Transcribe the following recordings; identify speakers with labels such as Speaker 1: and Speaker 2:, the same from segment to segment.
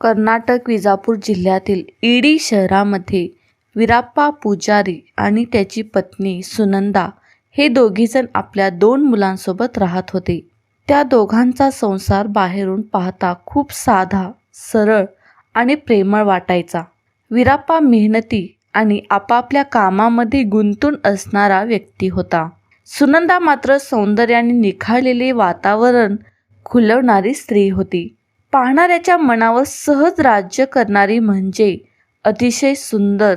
Speaker 1: कर्नाटक विजापूर जिल्ह्यातील इडी शहरामध्ये विराप्पा पुजारी आणि त्याची पत्नी सुनंदा हे दोघीजण आपल्या दोन मुलांसोबत राहत होते. त्या दोघांचा संसार बाहेरून पाहता खूप साधा सरळ आणि प्रेमळ वाटायचा. विराप्पा मेहनती आणि आपापल्या कामामध्ये गुंतून असणारा व्यक्ती होता. सुनंदा मात्र सौंदर्याने निखाळलेले वातावरण खुलवणारी स्त्री होती. पाहणाऱ्याच्या मनावर सहज राज्य करणारी म्हणजे अतिशय सुंदर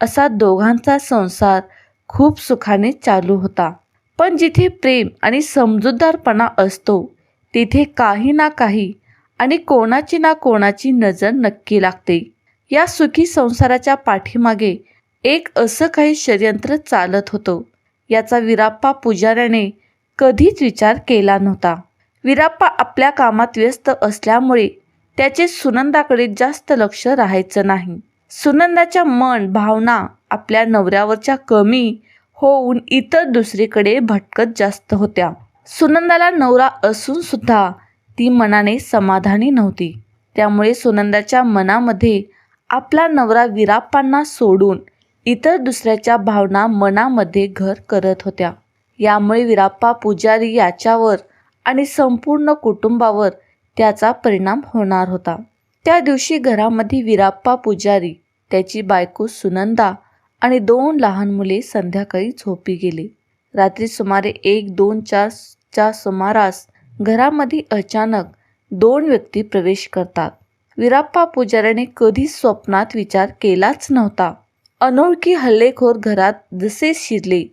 Speaker 1: असा दोघांचा संसार खूप सुखाने चालू होता. पण जिथे प्रेम आणि समजूतदारपणा असतो तिथे काही ना काही आणि कोणाची ना कोणाची नजर नक्की लागते. या सुखी संसाराच्या पाठीमागे एक असं काही षडयंत्र चालत होतं. याचा विराप्पा पुजाऱ्याने कधीच विचार केला नव्हता. विराप्पा आपल्या कामात व्यस्त असल्यामुळे त्याचे सुनंदाकडे जास्त लक्ष राहायचं नाही. सुनंदाच्या मन भावना आपल्या नवऱ्यावरच्या कमी होऊन इतर दुसरीकडे भटकत जास्त होत्या. सुनंदाला नवरा असून सुद्धा ती मनाने समाधानी नव्हती. त्यामुळे सुनंदाच्या मनामध्ये आपला नवरा विराप्पांना सोडून इतर दुसऱ्याच्या भावना मनामध्ये घर करत होत्या. यामुळे विराप्पा पुजारी याच्यावर आणि संपूर्ण कुटुंबावर त्याचा परिणाम होणार होता. त्या दिवशी घरामध्ये विराप्पा पुजारी त्याची बायको सुनंदा आणि दोन लहान मुले संध्याकाळी झोपी गेली. रात्री सुमारे एक दोन चारच्या सुमारास घरामध्ये अचानक दोन व्यक्ती प्रवेश करतात. विराप्पा पुजाऱ्याने कधीच स्वप्नात विचार केलाच नव्हता. अनोळखी हल्लेखोर घरात जसे शिरले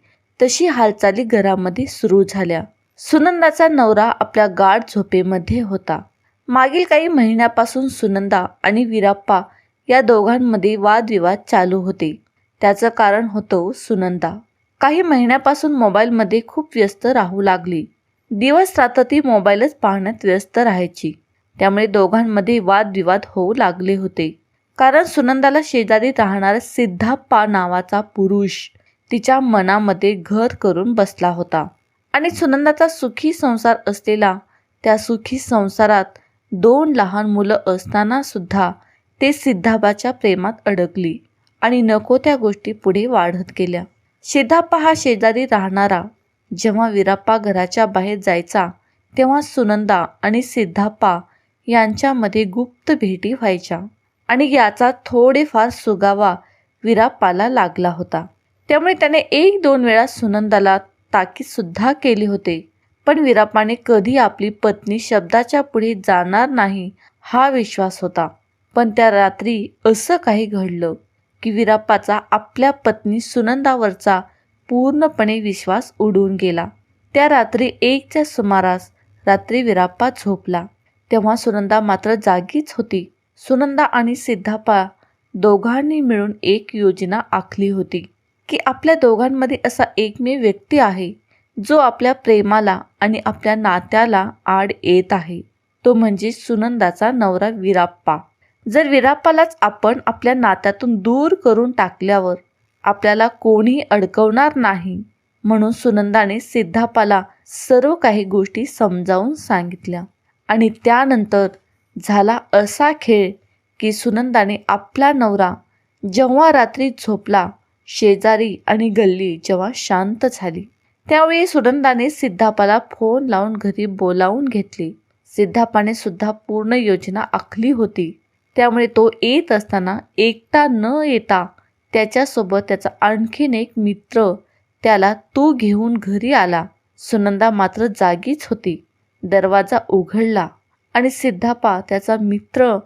Speaker 1: तशी हालचाली घरामध्ये सुरू झाल्या. सुनंदाचा नवरा आपल्या गाढ झोपेमध्ये होता. मागील काही महिन्यापासून सुनंदा आणि विराप्पा या दोघांमध्ये वादविवाद चालू होते. त्याचं कारण होतं सुनंदा. काही महिन्यापासून मोबाईलमध्ये खूप व्यस्त राहू लागली. दिवस रात्र ती मोबाईलच पाहण्यात व्यस्त राहायची. त्यामुळे दोघांमध्ये वादविवाद होऊ लागले होते. कारण सुनंदाला शेजारी राहणारा सिद्धाप्पा नावाचा पुरुष तिच्या मनामध्ये घर करून बसला होता. आणि सुनंदाचा सुखी संसार असलेला त्या सुखी संसारात दोन लहान मुलं असताना सुद्धा ते सिद्धाबाच्या प्रेमात अडकली आणि नको त्या गोष्टी पुढे वाढत गेल्या. सिद्धाप्पा हा शेजारी राहणारा जेव्हा विराप्पा घराच्या बाहेर जायचा तेव्हा सुनंदा आणि सिद्धाप्पा यांच्यामध्ये गुप्त भेटी व्हायच्या आणि याचा थोडेफार सुगावा विराप्पाला लागला होता. त्यामुळे त्याने एक दोन वेळा सुनंदाला ताकीदसुद्धा केली होते. पण विराप्पाने कधी आपली पत्नी शब्दाच्या पुढे जाणार नाही हा विश्वास होता. पण त्या रात्री असं काही घडलं की विराप्पाचा आपल्या पत्नी सुनंदावरचा पूर्णपणे विश्वास उडून गेला. त्या रात्री एकच्या सुमारास रात्री विराप्पा झोपला. तेव्हा सुनंदा मात्र जागीच होती. सुनंदा आणि सिद्धापा दोघांनी मिळून एक योजना आखली होती. की आपल्या दोघांमध्ये असा एकमेव व्यक्ती आहे जो आपल्या प्रेमाला आणि आपल्या नात्याला आड येत आहे. तो म्हणजे सुनंदाचा नवरा विराप्पा. जर विराप्पालाच आपण आपल्या नात्यातून दूर करून टाकल्यावर आपल्याला कोणी अडकवणार नाही म्हणून सुनंदाने सिद्धापाला सर्व काही गोष्टी समजावून सांगितल्या. आणि त्यानंतर झाला असा खेळ की सुनंदाने आपला नवरा जेव्हा रात्री झोपला शेजारी आणि गल्ली जेव्हा शांत झाली त्यावेळी सुनंदाने सिद्धापाला फोन लावून घरी बोलावून घेतली. सिद्धापाने सुद्धा पूर्ण योजना आखली होती. त्यामुळे तो येत असताना एकटा न येता त्याच्यासोबत त्याचा आणखीन एक मित्र त्याला तो घेऊन घरी आला. सुनंदा मात्र जागीच होती. दरवाजा उघडला आणि सिद्धापा त्याचा मित्र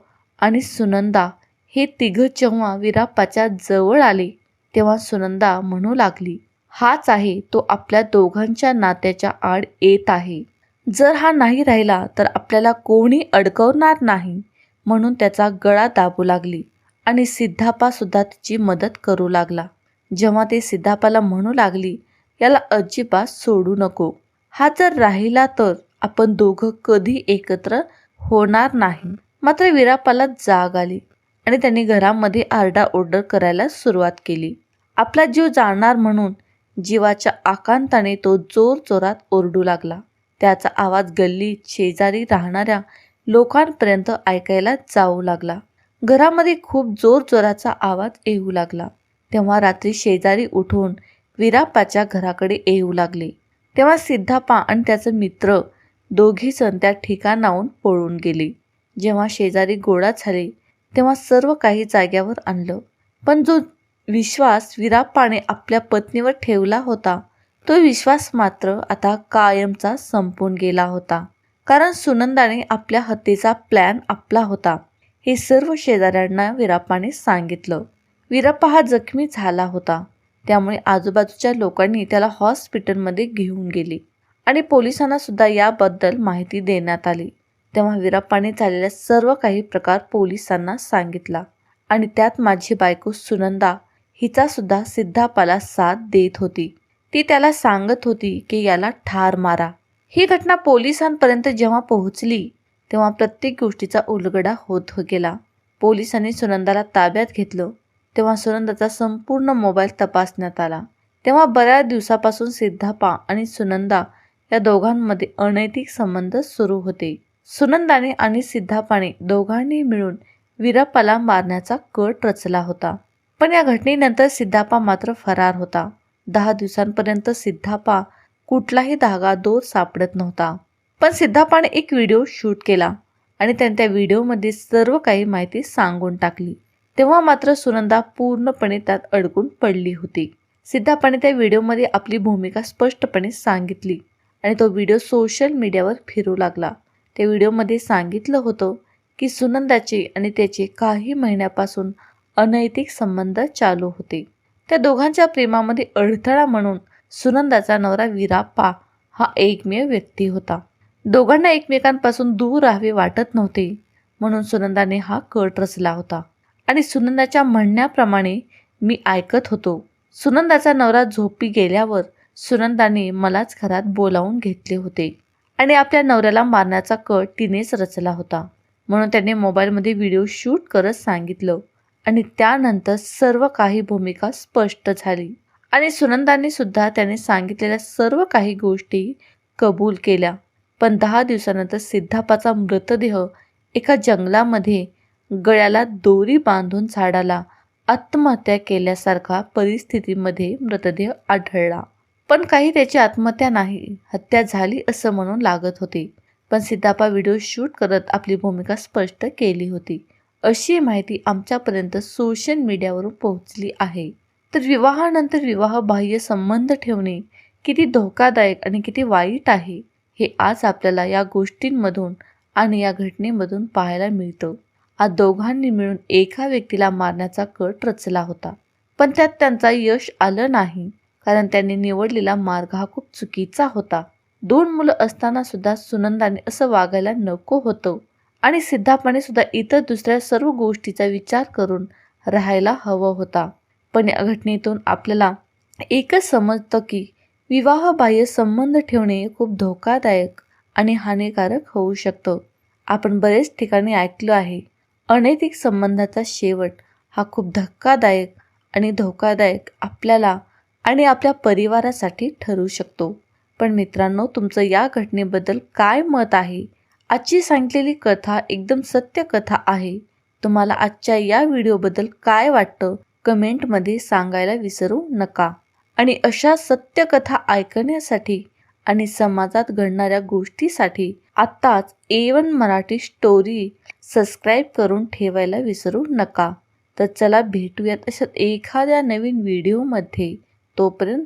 Speaker 1: आणि सुनंदा हे तिघं जेव्हा विराप्पाच्या जवळ आले तेव्हा सुनंदा म्हणू लागली हाच आहे तो आपल्या दोघांच्या नात्याच्या आड येत आहे. जर हा नाही राहिला तर आपल्याला कोणी अडकवणार नाही म्हणून त्याचा गळा दाबू लागली आणि सिद्धापा सुद्धा तिची मदत करू लागला. जेव्हा ते सिद्धापाला म्हणू लागली याला अजिबात सोडू नको. हा जर राहिला तर आपण दोघं कधी एकत्र होणार नाही. मात्र विरापाला जाग आली आणि त्यांनी घरामध्ये आरडाओरड करायला सुरुवात केली. आपला जीव जाणार म्हणून जीवाच्या आकांताने तो जोर जोरात ओरडू लागला. त्याचा आवाज गल्लीत शेजारी राहणाऱ्या लोकांपर्यंत ऐकायला जाऊ लागला. घरामध्ये खूप जोरजोराचा आवाज येऊ लागला. तेव्हा रात्री शेजारी उठून विराप्पाच्या घराकडे येऊ लागले. तेव्हा सिद्धापा आणि त्याचे मित्र दोघी सण त्या ठिकाणाहून पळून गेले. जेव्हा शेजारी गोळा झाले तेव्हा सर्व काही जाग्यावर आणलं. पण जो विश्वास विराप्पाने आपल्या पत्नीवर ठेवला होता. तो विश्वास मात्र आता कायमचा संपून गेला होता. कारण सुनंदाने आपल्या हत्येचा प्लॅन आपला होता. हे सर्व शेजाऱ्यांना विराप्पाने सांगितलं. विराप्पा हा जखमी झाला होता. त्यामुळे आजूबाजूच्या लोकांनी त्याला हॉस्पिटलमध्ये घेऊन गेले आणि पोलिसांना सुद्धा याबद्दल माहिती देण्यात आली. तेव्हा विराप्पाने झालेल्या सर्व काही प्रकार पोलिसांना सांगितला आणि त्यात माझी बायको सुनंदा हिचा सुद्धा सिद्धापाला साथ देत होती. ती त्याला सांगत होती की याला ठार मारा. ही घटना पोलिसांपर्यंत जेव्हा पोहोचली तेव्हा प्रत्येक गोष्टीचा उलगडा होत गेला. पोलिसांनी सुनंदाला ताब्यात घेतलं तेव्हा सुनंदाचा संपूर्ण मोबाईल तपासण्यात आला. तेव्हा बऱ्याच दिवसापासून सिद्धापा आणि सुनंदा या दोघांमध्ये अनैतिक संबंध सुरू होते. सुनंदाने आणि सिद्धापाने दोघांनी मिळून विराप्पाला मारण्याचा कट रचला होता. पण या घटनेनंतर सिद्धापा मात्र फरार होता. दहा दिवसांपर्यंत सिद्धापा कुठलाही धागा दोर सापडत नव्हता. पण सिद्धापाने एक व्हिडिओ शूट केला आणि त्याने त्या व्हिडिओमध्ये सर्व काही माहिती सांगून टाकली. तेव्हा मात्र सुनंदा पूर्णपणे त्यात अडकून पडली होती. सिद्धापाने त्या व्हिडिओमध्ये आपली भूमिका स्पष्टपणे सांगितली आणि तो व्हिडिओ सोशल मीडियावर फिरू लागला. त्या व्हिडिओमध्ये सांगितलं होतं की सुनंदाचे आणि त्याचे काही महिन्यापासून अनैतिक संबंध चालू होते. त्या दोघांच्या प्रेमामध्ये अडथळा म्हणून सुनंदाचा नवरा विराप्पा हा एकमेव व्यक्ती होता. दोघांना एकमेकांपासून दूर राहावे वाटत नव्हते म्हणून सुनंदाने हा कट रचला होता. आणि सुनंदाच्या म्हणण्याप्रमाणे मी ऐकत होतो सुनंदाचा नवरा झोपी गेल्यावर सुनंदाने मलाच घरात बोलावून घेतले होते आणि आपल्या नवऱ्याला मारण्याचा कट तिनेच रचला होता म्हणून त्याने मोबाईलमध्ये व्हिडिओ शूट करत सांगितलं. आणि त्यानंतर सर्व काही भूमिका स्पष्ट झाली. आणि सुनंदाने सुद्धा त्याने सांगितलेल्या सर्व काही गोष्टी कबूल केल्या. पण दहा दिवसानंतर सिद्धापाचा मृतदेह एका जंगलामध्ये गळ्याला दोरी बांधून झाडाला आत्महत्या केल्यासारखा परिस्थितीमध्ये मृतदेह आढळला. पण काही त्याची आत्महत्या नाही हत्या झाली असं म्हणून लागत होते. पण सिद्धापा व्हिडिओ शूट करत आपली भूमिका स्पष्ट केली होती. अशी माहिती आमच्यापर्यंत सोशल मीडियावरून पोहोचली आहे. तर विवाहानंतर विवाहबाह्य संबंध ठेवणे किती धोकादायक आणि किती वाईट आहे हे आज आपल्याला या गोष्टींमधून आणि या घटनेमधून पाहायला मिळतं. आज दोघांनी मिळून एका व्यक्तीला मारण्याचा कट रचला होता. पण त्यात त्यांचा यश आलं नाही कारण त्यांनी निवडलेला मार्ग हा खूप चुकीचा होता. दोन मुलं असताना सुद्धा सुनंदाने असं वागायला नको होतं. आणि सिद्धापणे सुद्धा इतर दुसऱ्या सर्व गोष्टीचा विचार करून राहायला हवं होता. पण या घटनेतून आपल्याला एकच समजतं की विवाहबाह्य संबंध ठेवणे खूप धोकादायक आणि हानिकारक होऊ शकतं. आपण बरेच ठिकाणी ऐकलो आहे अनैतिक संबंधाचा शेवट हा खूप धक्कादायक आणि धोकादायक आपल्याला आणि आपल्या परिवारासाठी ठरू शकतो. पण मित्रांनो तुमचं या घटनेबद्दल काय मत आहे? आजची सांगितलेली कथा एकदम सत्य कथा आहे. तुम्हाला आजच्या या व्हिडिओबद्दल काय वाटतं कमेंटमध्ये सांगायला विसरू नका. आणि अशा सत्य कथा ऐकण्यासाठी आणि समाजात घडणाऱ्या गोष्टीसाठी आत्ताच A one Marathi story subscribe करून ठेवायला विसरू नका. तर चला भेटूयात अशा एखाद्या नवीन व्हिडिओमध्ये. तोपर्यंत